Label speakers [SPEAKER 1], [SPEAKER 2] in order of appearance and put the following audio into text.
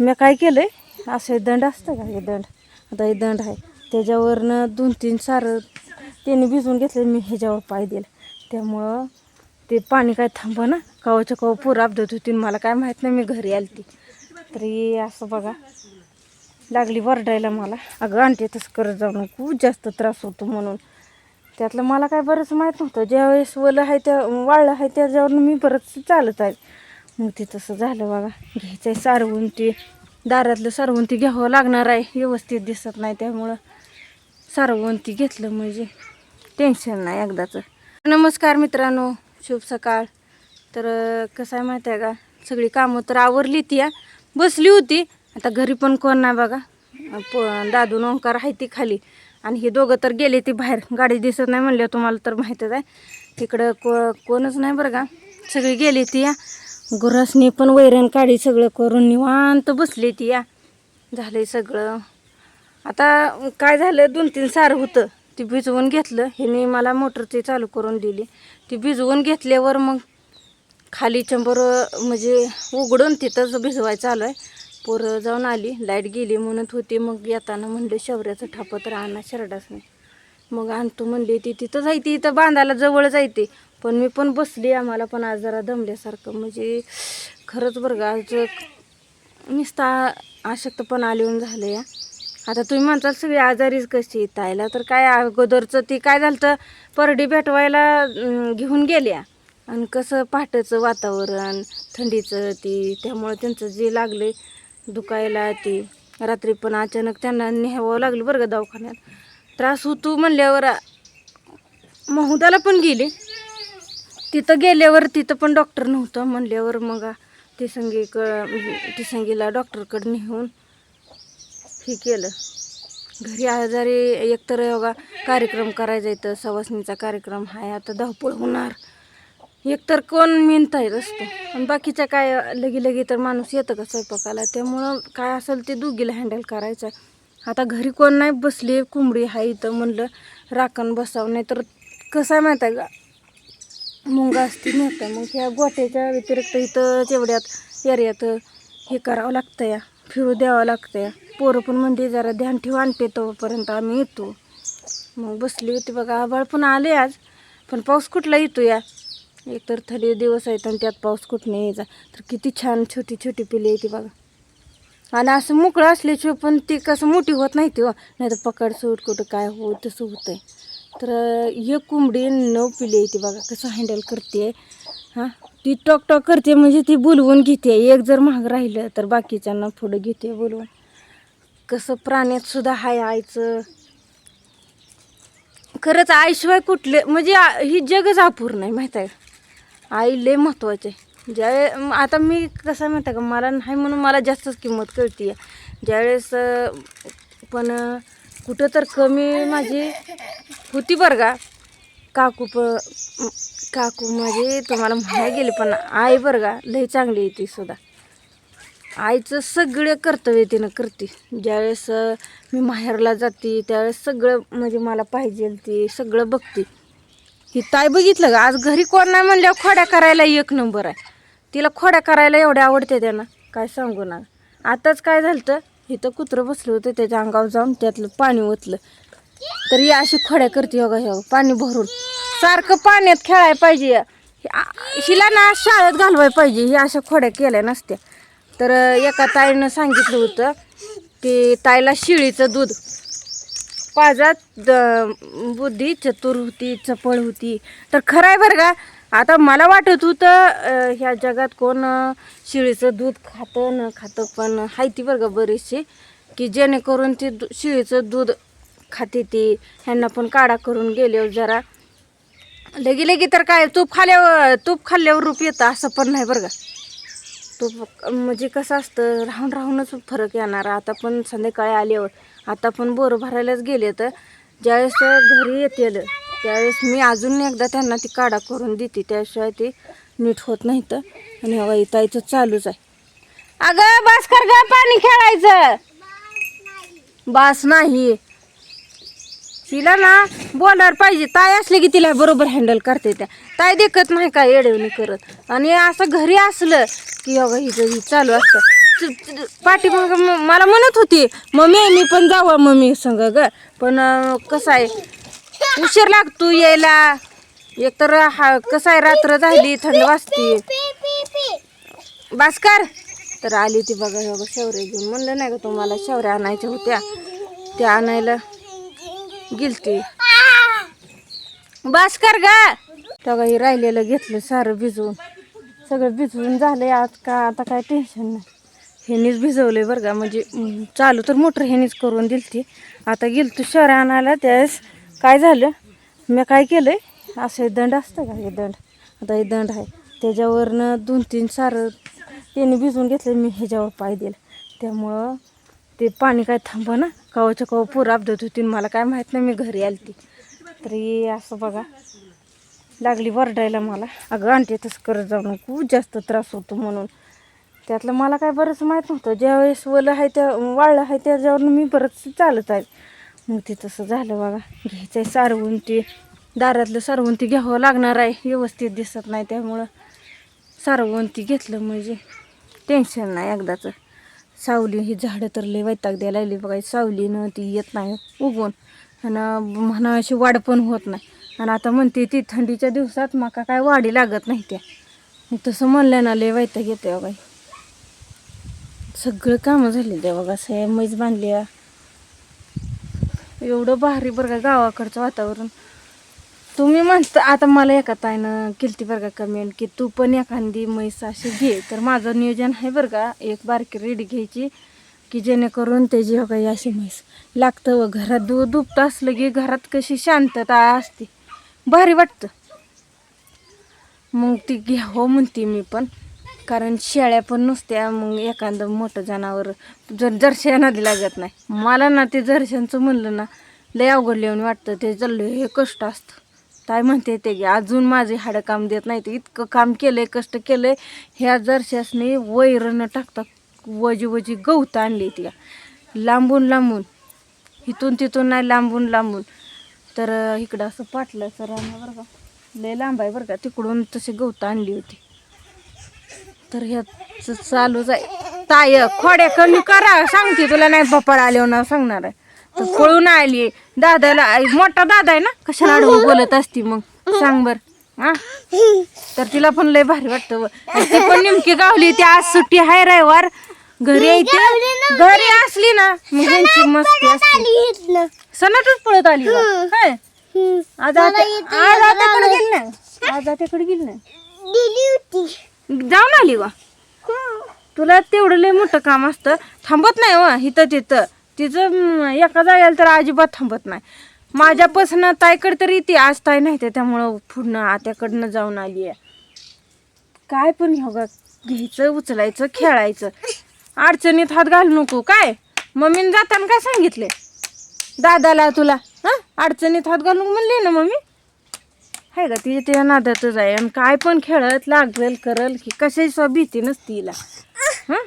[SPEAKER 1] मी काय केलं आहे असं हे दंड असतं का हे दंड? आता हे दंड आहे. त्याच्यावरनं दोन तीन सारं त्यांनी भिजवून घेतलं मी ह्याच्यावर पाय दिला. त्यामुळं ते पाणी काय थांबा ना? कवाच्या कवा पूर अपडेट होती मला काय माहीत नाही मी घरी आली ती तरी असं बघा लागली वरडायला मला. अगं आणते तसं करत जाऊ खूप जास्त त्रास होतो म्हणून. त्यातलं मला काय बरंच माहीत नव्हतं. ज्यावेळेस वलं आहे त्या वाळलं आहे त्याच्यावरून मी बरंच चालत आहे. मग ते तसं झालं बघा. घ्यायचं आहे सारवून ते. दारातलं सारवून ती घ्यावं लागणार आहे. व्यवस्थित दिसत नाही त्यामुळं सारवून ती घेतलं म्हणजे टेन्शन नाही एकदाचं. नमस्कार मित्रांनो. शुभ सकाळ. तर कसं आहे माहिती आहे का? सगळी कामं तर आवरली ती या बसली होती. आता घरी पण कोण नाही बघा. प दादून ओंकार आहे ती खाली. आणि हे दोघं तर गेले ती बाहेर. गाडी दिसत नाही म्हणलं तुम्हाला तर माहीतच आहे. तिकडं को कोणच नाही बरं का. सगळी गेली ती या गुरासनी पण वैरण काढी सगळं करून निवांत बसली ती या. झालंय सगळं. आता काय झालं? दोन तीन सार होतं. ती भिजवून घेतलं. ह्याने मला मोटर ती चालू करून दिली. ती भिजवून घेतल्यावर मग खाली चंबर म्हणजे उघडून तिथंच भिजवायचं चालू आहे. पोरं जाऊन आली. लाइट गेली म्हणत होती. मग येताना म्हणले शौर्याचं ठापत राहणार शरडाच नाही मग आणतो म्हणली ती. तिथं जायती. इथं बांधायला जवळ जायते पण मी पण बसली आम्हाला पण आज जरा दमल्यासारखं. म्हणजे खरंच बरं का आज नुसता आशक्त पण आलेऊन झालं या आता तुम्ही म्हणताल सगळी आजारीच कशी तायला तर काय अगोदरचं ती काय झालं तर परडी भेटवायला घेऊन गेल्या. आणि कसं पहाटेचं वातावरण थंडीचं ती त्यामुळं त्यांचं जे लागले दुखायला ती रात्री पण अचानक त्यांना न्यावं लागलं बरं का दवाखान्यात. त्रास होतो म्हणल्यावर महुदाला पण गेली. तिथं गेल्यावर तिथं पण डॉक्टर नव्हतं म्हणल्यावर मग तिसंगीक तिसंगीला डॉक्टरकडे नेऊन हे केलं. घरी आजारी एकतर योगा कार्यक्रम करायचा इथं सवासणीचा कार्यक्रम आहे आता धावपळ होणार. एकतर कोण मिनता येत असतो आणि बाकीच्या काय लगी लगी तर माणूस येतं का स्वयंपाकाला? त्यामुळं काय असेल ते दुगीला हँडल करायचं आता घरी कोण नाही बसली कोंबडी आहे इथं म्हणलं राखण बसावं. नाही तर कसं आहे माहीत आहे का? मुंगा असती नव्हतं मग ह्या गोट्याच्या व्यतिरिक्त इथं तेवढ्यात एरियात हे करावं लागतं या. फिरू द्यावं लागतं या. पोरं पण म्हणते जरा ध्यान ठेव आणते तोपर्यंत आम्ही येतो. मग बसली होती बघा आबाळ पण आले आज पण पाऊस कुठला येतो या? एकतर थंडी दिवस आहेत आणि त्यात पाऊस कुठं नाही यायचा. तर किती छान छोटी छोटी पिली येते बघा. आणि असं मोकळं असल्याशिवाय पण ती कसं मोठी होत नाही ती हो. नाही तर पकड सूट कुठं काय हो तसं होतंय. तर एक कोंबडी नऊ आहे येते बघा कसं हँडल करते. हां ती टॉक टॉक करते म्हणजे ती बोलवून घेते. एक जर महाग राहिलं तर बाकीच्यांना पुढं घेते बोलवून. कसं प्राण्यात सुद्धा हाय आईचं. खरंच आईशिवाय कुठले म्हणजे ही जगच अपूर्ण आहे माहीत आहे का? आई लय महत्त्वाचे ज्यावेळेस आता मी कसं आहे माहीत आहे का? मला नाही म्हणून मला जास्तच किंमत कळते आहे ज्यावेळेस पण कुठं तर कमी माझी होती बरं का? काकू प काकू म्हणजे तुम्हाला म्हणाय गेले पण आई बरं का लई चांगली येते सुद्धा. आईचं सगळे कर्तव्य तिनं करते. ज्यावेळेस मी माहेरला जाते त्यावेळेस सगळं म्हणजे मला पाहिजे ते सगळं बघते. ही ताई बघितलं का? आज घरी कोण नाही म्हणल्यावर खोड्या करायला एक नंबर आहे. तिला खोड्या करायला एवढ्या आवडते त्यांना. काय सांगू ना. आताच काय झालं तर इथं कुत्रं बसलं होतं त्याच्या अंगावर जाऊन त्यातलं पाणी ओतलं. तर ही अशी खोड्या करते हो हे पाणी भरून. सारखं पाण्यात खेळायला पाहिजे. हिला ना शाळेत घालवायला पाहिजे. ही अशा खोड्या केल्या नसत्या. तर एका ताईनं सांगितलं होतं की ताईला शिळीचं दूध. पाजात द- बुद्धी चतुर होती चपळ होती. तर खरं आहे बरं का आता मला वाटत होतं ह्या जगात कोण शिळीचं दूध खातं न खातं पण हायती बरं का बरीचशी की जेणेकरून ते दु- शिळीचं दूध खाते ती. ह्यांना पण काढा करून गेल्यावर जरा. लगी लगी तर काय तूप खाल्यावर तूप खाल्ल्यावर रूप येतं असं पण नाही बरं का? तूप म्हणजे कसं असतं राहून राहूनच फरक येणार. आता पण संध्याकाळी आल्यावर आता पण बोरं भरायलाच गेले तर ज्यावेळेस घरी येतील त्यावेळेस मी अजून एकदा त्यांना ती काढा करून देते. त्याशिवाय ते नीट होत नाही तर. आणि हवा इथं चालूच आहे. अगं बास कर ग पाणी खेळायचं. बास नाही. तिला ना बोलायला पाहिजे. ताई असले की तिला बरोबर हँडल करते त्या. ताई देखत नाही काय येडवणी करत. आणि असं घरी असलं की अगं हिचं ही चालू असतं. पाठीमाग मला म्हणत होती मम्मी मी पण जावं मम्मी संग ग. पण कसं आहे? उशीर लागतो यायला. एकतर हा कसं आहे रात्र झाली थंड वाजते. भास्कर तर आली ती बघा बघा शेवऱ्या घेऊन. म्हणलं नाही का तुम्हाला शेवऱ्या आणायच्या होत्या. त्या आणायला गिलते. भास्कर गा. तेव्हा हे राहिलेलं घेतलं सारं भिजवून. सगळं भिजवून झालंय आज का आता काय टेन्शन नाही. ह्यानीच भिजवलंय बरं का म्हणजे चालू तर मोटर ह्यानीच करून दिलती. आता गेल तू शहर आणायला त्यावेळेस काय झालं? मी काय केलंय? असं दंड असतं का हे दंड? आता हे दंड आहे. त्याच्यावरनं दोन तीन सारं त्यांनी भिजवून घेतलं मी ह्याच्यावर पाय दिलं. त्यामुळं ते पाणी काय थांबा ना? कवाच्या कव पूर अपघात होती मला काय माहीत नाही मी घरी आली ती तरी असं बघा लागली वरडायला मला. अगं आणते तसं करत जाऊ नको खूप जास्त त्रास होतो म्हणून. त्यातलं मला काय बरंच माहीत नव्हतं. ज्यावेळेस वलं आहे त्या वाळलं आहे त्याच्यावर मी बरंच चालत आहे. मग ते तसं झालं बघा. घ्यायचं आहे सारवून ते दारातलं सारवून ती घ्यावं लागणार आहे. व्यवस्थित दिसत नाही त्यामुळं सारवून ती घेतलं म्हणजे टेन्शन नाही एकदाचं. सावली ही झाडं तर लय वैताग द्यायला लागली बघा सावलीनं ती येत नाही उगवून. आणि म्हणा अशी वाढ पण होत नाही. आणि आता म्हणते ती थंडीच्या दिवसात माका काय वाढी लागत नाही त्या. तसं म्हणलं ना लय वैताग येते बघा सगळं कामं झाली त्या बघा सया मैज बांधली. एवढं भारी बरं का गावाकडचं वातावरण. तुम्ही म्हणता आता मला एका ताईनं केलती बरं का कमेंट की तू पण एखादी म्हैस अशी घे. तर माझं नियोजन आहे बरं का एक बारकी रेडी घ्यायची की जेणेकरून त्याची हो काही अशी म्हैस लागतं व घरात दूध दुपतं असलं की घरात कशी शांतता असते. भारी वाटतं. मग ती घ्यावं हो म्हणते मी पण. कारण शेळ्या पण नुसत्या मग एखादं मोठं जनावर जर जर्शा नदी लागत नाही. मला ना ते जर्शांचं म्हणलं ना लय अवघड लिहून वाटतं ते चाललं हे कष्ट असतं. काय म्हणते ते की अजून माझे हाडं काम देत नाही ते इतकं काम केलंय कष्ट केलंय. ह्या जरशासने वैरण टाकता वजी वजी गवत आणली ती. लांबून लांबून इथून तिथून नाही लांबून लांबून. तर इकडं असं पाटलं सर बरं का लय लांब आहे बरं का तिकडून तशी गवत आणली होती. तर ह्याच चालूच आहे. ताय खोड्या कमी करा सांगते तुला नाही बापाला आले ना सांगणार आहे. तर पळून आली. दादाला मोठा दादा आहे ना? कशाला अडवून बोलत असती मग? सांग बर. हा? तर तिला पण लय भारी वाटतं ती पण नेमकी गावली. ती आज सुट्टी आहे रविवार. घरी यायची. घरी असली ना मग ह्यांची मस्ती असते. सणातच पळत आली आज आता आज आताकडे गेली ना? आज आताकडे गेली ना? जाऊन आली वा. तुला तेवढं लय मोठं काम असतं. थांबत नाही वा इथं तिथं तिचं म, एका जायला तर अजिबात थांबत नाही. माझ्यापासून ताईकडे तरी ती आज ताई नाही ते त्यामुळं पुढनं आत्याकडनं जाऊन आली आहे. काय पण योगा घ्यायचं उचलायचं खेळायचं. अडचणीत हात घालू नको. काय? मम्मीने जाताना काय सांगितले? दादाला तुला हां? अडचणीत हात घालून म्हणले ना मम्मी? आहे का ती त्या नादातच आहे. आणि काय पण खेळत लागेल करल की कशाची सुद्धा भीती नसती तिला हिला